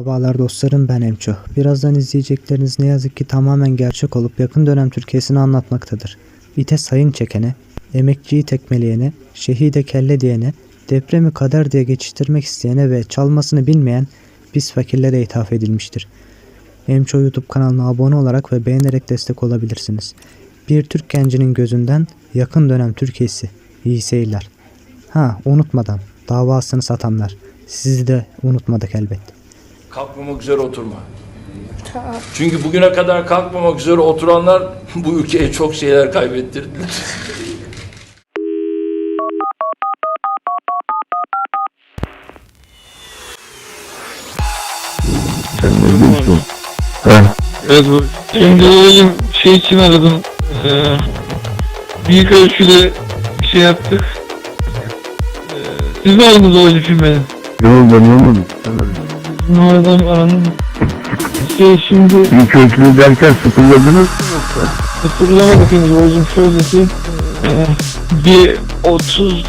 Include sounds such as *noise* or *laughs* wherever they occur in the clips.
Merhabalar dostlarım ben Emço. Birazdan izleyecekleriniz ne yazık ki tamamen gerçek olup yakın dönem Türkiye'sini anlatmaktadır. İte sayın çekene, emekçiyi tekmeleyene, şehide kelle diyene, depremi kader diye geçiştirmek isteyene ve çalmasını bilmeyen biz fakirlere ithaf edilmiştir. Emço YouTube kanalına abone olarak ve beğenerek destek olabilirsiniz. Bir Türk gencinin gözünden yakın dönem Türkiye'si. İyi seyirler. Ha unutmadan davasını satanlar. Sizi de unutmadık elbet. Kalkmamak üzere oturma. Çünkü bugüne kadar kalkmamak üzere oturanlar *laughs* bu ülkeye çok şeyler kaybettirdiler. Evet bu. Şimdi oğlum şey için aradım. Ee, büyük ölçüde bir şey yaptık. Ee, siz mi aradınız o için beni? Yok ben olmadım. Numaradan arandım. Şey şimdi İlk ölçülü derken sıfırladınız mı yoksa? hatırlamadık henüz hocam şöyle ki bir 30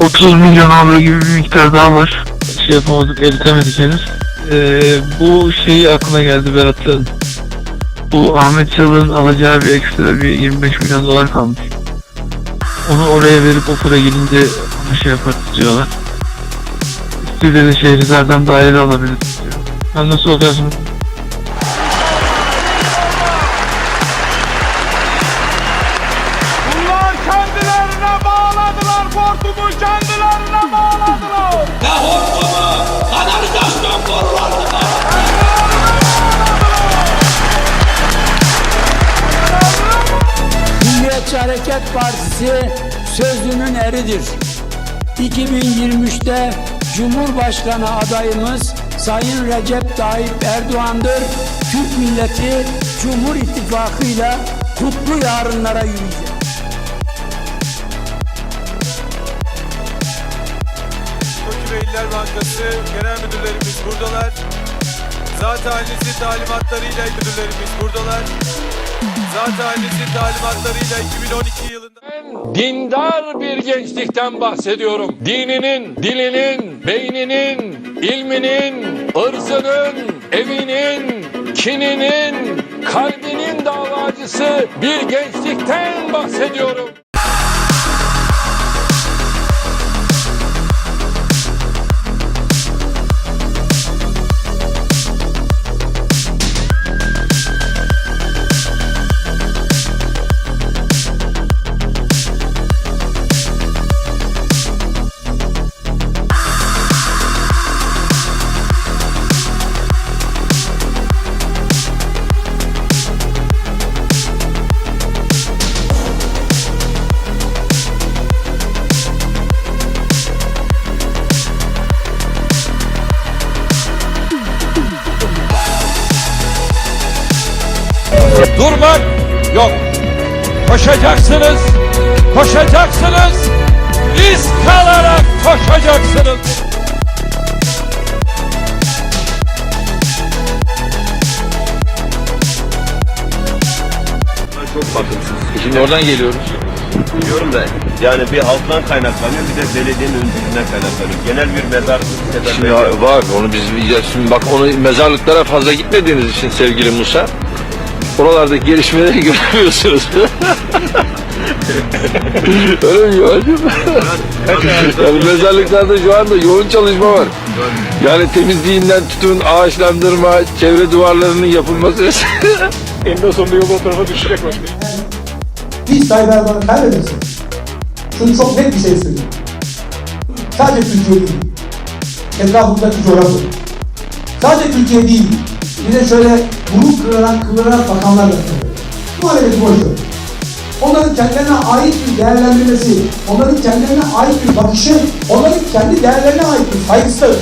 30 milyon avro gibi bir miktar daha var. Şey yapamadık, eritemedik henüz. Ee, bu şeyi aklına geldi Berat'ın. Bu Ahmet Çalık'ın alacağı bir ekstra bir 25 milyon dolar kalmış. Onu oraya verip o para gelince şey yaparız diyorlar. Üstüyle de şehirlerden daire alabiliriz diyor. Ben nasıl oluyorsun? Bunlar kendilerine bağladılar, borcumu kendilerine bağladılar. Milliyetçi Hareket Partisi sözünün eridir. 2023'te Cumhurbaşkanı adayımız Sayın Recep Tayyip Erdoğan'dır. Türk milleti Cumhur İttifakı'yla kutlu yarınlara yürüyecek. Koç Beyliler Bankası genel müdürlerimiz buradalar. Zat halisi talimatlarıyla müdürlerimiz buradalar. Zat halisi talimatlarıyla 2012 yılında Dindar bir gençlikten bahsediyorum. Dininin, dilinin, beyninin, ilminin, ırzının, evinin, kininin, kalbinin davacısı bir gençlikten bahsediyorum. Durmak yok. Koşacaksınız, koşacaksınız, iz kalarak koşacaksınız. çok bakımsız. Şimdi oradan geliyoruz. Biliyorum da yani bir halktan kaynaklanıyor bir de belediyenin öncülüğünden kaynaklanıyor. Genel bir mezarlık Şimdi var onu biz ya şimdi bak onu mezarlıklara fazla gitmediğiniz için sevgili Musa oralardaki gelişmeleri *laughs* göremiyorsunuz. Öyle mi Yoğancığım? yani mezarlıklarda şu anda yoğun çalışma var. Yani temizliğinden tutun ağaçlandırma, çevre duvarlarının yapılması. *laughs* Eninde sonunda yolu o tarafa düşecek başka. Hiç Tayyip Erdoğan'ı kaybedersin. Şunu çok net bir şey söyleyeyim. Sadece Türkiye değil. Etrafındaki coğrafya. Sadece Türkiye değil. Bir de şöyle burun kırarak kıvırarak bakanlar da. Muhalefeti boş ver. Onların kendilerine ait bir değerlendirmesi, onların kendilerine ait bir bakışı, onların kendi değerlerine ait bir saygısı.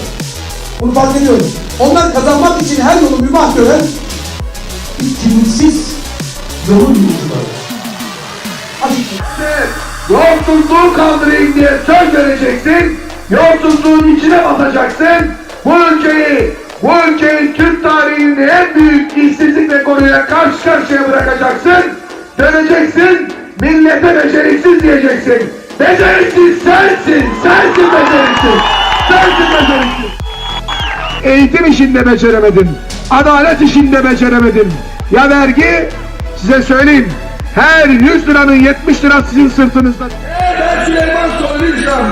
Bunu fark ediyorum. Onlar kazanmak için her yolu mübah gören bir kimliksiz yolun yolcuları. Yolsuzluğu kaldırayım diye söz vereceksin. Yolsuzluğun içine batacaksın. Bu ülkeyi, bu ülkeyi Türk tarihinin en büyük işsizlik rekoruyla karşı karşıya bırakacaksın. Döneceksin, millete beceriksiz diyeceksin. Beceriksiz sensin, sensin beceriksiz. Sensin beceriksiz. eğitim işinde beceremedin. Adalet işinde beceremedin. Ya vergi size söyleyeyim. Her 100 liranın 70 lirası sizin sırtınızda. Ben Süleyman Soylu'ysam,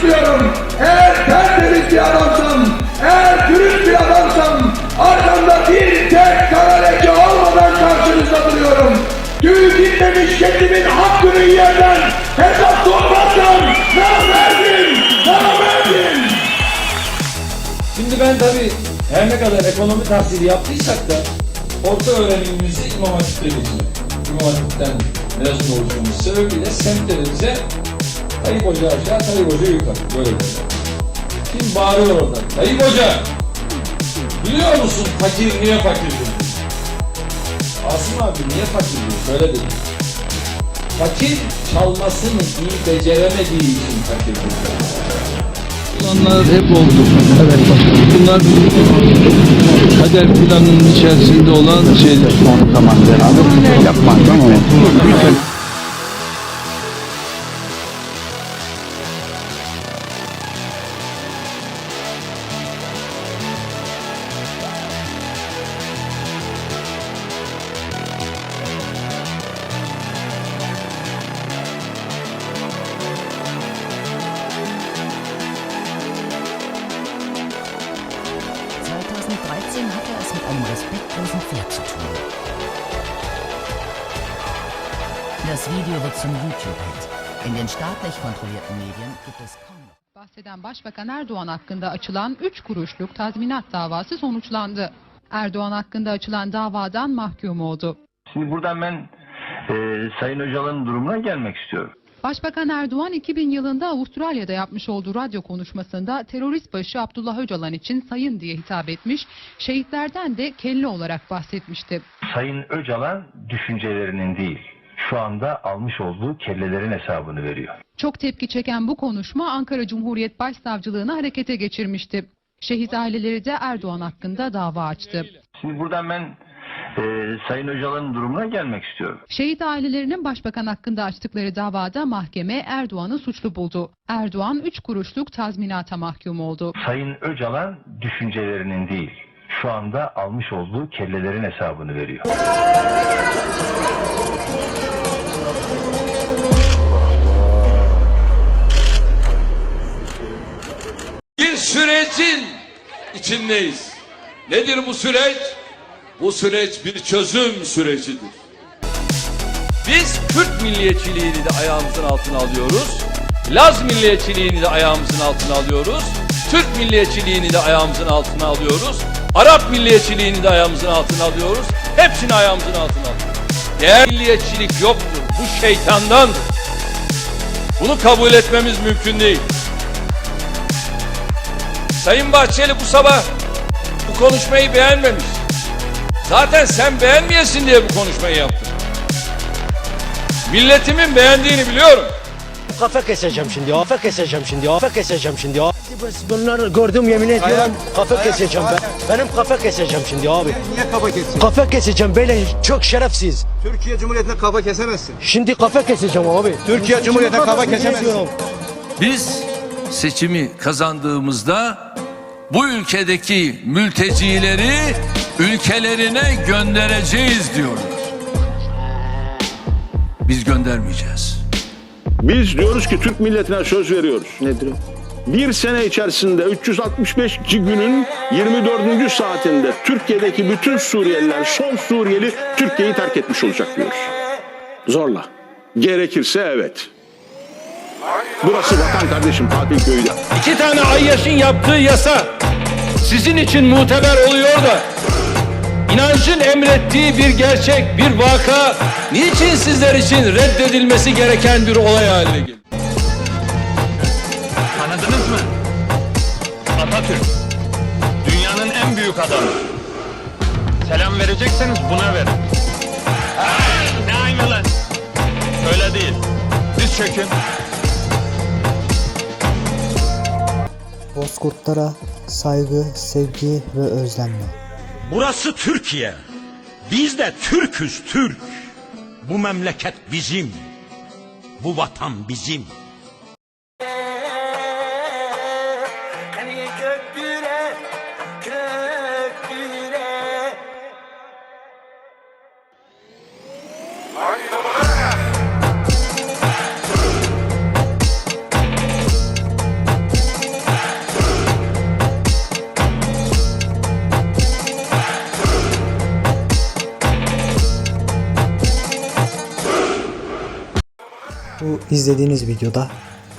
açıklıyorum, eğer tertemiz bir adamsam, eğer dürüst bir adamsam, arkamda bir tek kara leke olmadan karşınızda duruyorum. Tüy gitmemiş kedimin hakkını yiyenden hesap sormazsam, namerdim, namerdim. Şimdi ben tabii her ne kadar ekonomi tahsili yaptıysak da orta öğrenimimizi İmam Hatip'te geçirdik. İmam Hatip'ten mezun oluşumuz sebebiyle semtlerimize Tayyip Hoca aşağı, Tayyip Hoca yukarı. Böyle derler. Kim bağırıyor orada? Tayyip Hoca! Biliyor musun fakir niye fakirdir? Asım abi niye fakirdir? Söyle dedi. Fakir çalmasını iyi beceremediği için fakirdir. Bunlar hep oldu. Evet Bunlar kader planının içerisinde olan şeyler. Son zaman beraber yapmaz ama Das Video wird zum YouTube-Hit. In den staatlich kontrollierten Medien gibt es kaum noch. Bahseden Başbakan Erdoğan hakkında açılan 3 kuruşluk tazminat davası sonuçlandı. Erdoğan hakkında açılan davadan mahkum oldu. Şimdi buradan ben e, Sayın Öcalan'ın durumuna gelmek istiyorum. Başbakan Erdoğan 2000 yılında Avustralya'da yapmış olduğu radyo konuşmasında terörist başı Abdullah Öcalan için sayın diye hitap etmiş, şehitlerden de kelle olarak bahsetmişti. Sayın Öcalan düşüncelerinin değil, şu anda almış olduğu kellelerin hesabını veriyor. Çok tepki çeken bu konuşma Ankara Cumhuriyet Başsavcılığını harekete geçirmişti. Şehit aileleri de Erdoğan hakkında dava açtı. Şimdi buradan ben e, Sayın Öcalan'ın durumuna gelmek istiyorum. Şehit ailelerinin başbakan hakkında açtıkları davada mahkeme Erdoğan'ı suçlu buldu. Erdoğan 3 kuruşluk tazminata mahkum oldu. Sayın Öcalan düşüncelerinin değil, şu anda almış olduğu kellelerin hesabını veriyor. Bir sürecin içindeyiz. Nedir bu süreç? Bu süreç bir çözüm sürecidir. Biz Kürt milliyetçiliğini de ayağımızın altına alıyoruz. Laz milliyetçiliğini de ayağımızın altına alıyoruz. Türk milliyetçiliğini de ayağımızın altına alıyoruz. Arap milliyetçiliğini de ayağımızın altına alıyoruz. Hepsini ayağımızın altına alıyoruz. Değer milliyetçilik yoktur. Bu şeytandandır. Bunu kabul etmemiz mümkün değil. Sayın Bahçeli bu sabah bu konuşmayı beğenmemiş. Zaten sen beğenmeyesin diye bu konuşmayı yaptın. Milletimin beğendiğini biliyorum. Kafa keseceğim şimdi. Kafa keseceğim şimdi. Kafa keseceğim şimdi. Bunları gördüm yemin ediyorum. Kafa keseceğim ben. Benim kafa keseceğim şimdi abi. Niye kafa kessin? Kafa keseceğim böyle çok şerefsiz. Türkiye Cumhuriyeti'ne kafa kesemezsin. Şimdi kafa keseceğim abi. Türkiye Cumhuriyeti'ne kafa kesemezsin. Biz seçimi kazandığımızda bu ülkedeki mültecileri ülkelerine göndereceğiz diyorlar. Biz göndermeyeceğiz. Biz diyoruz ki Türk milletine söz veriyoruz. Nedir Bir sene içerisinde 365 günün 24. saatinde Türkiye'deki bütün Suriyeliler, son Suriyeli Türkiye'yi terk etmiş olacak diyoruz. Zorla. Gerekirse evet. Burası vatan kardeşim tatil köyü. İki tane Ayyaş'ın yaptığı yasa sizin için muteber oluyor da inancın emrettiği bir gerçek, bir vaka niçin sizler için reddedilmesi gereken bir olay haline geliyor? Tanıdınız mı? Atatürk. Dünyanın en büyük adamı. Selam verecekseniz buna verin. Ne aynı lan? Öyle değil. Diz çökün. Bozkurtlara saygı, sevgi ve özlemle. Burası Türkiye. Biz de Türküz Türk. Bu memleket bizim. Bu vatan bizim. Bu izlediğiniz videoda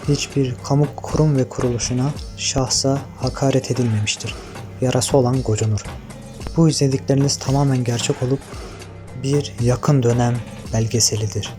hiçbir kamu kurum ve kuruluşuna şahsa hakaret edilmemiştir. Yarası olan gocunur. Bu izledikleriniz tamamen gerçek olup bir yakın dönem belgeselidir.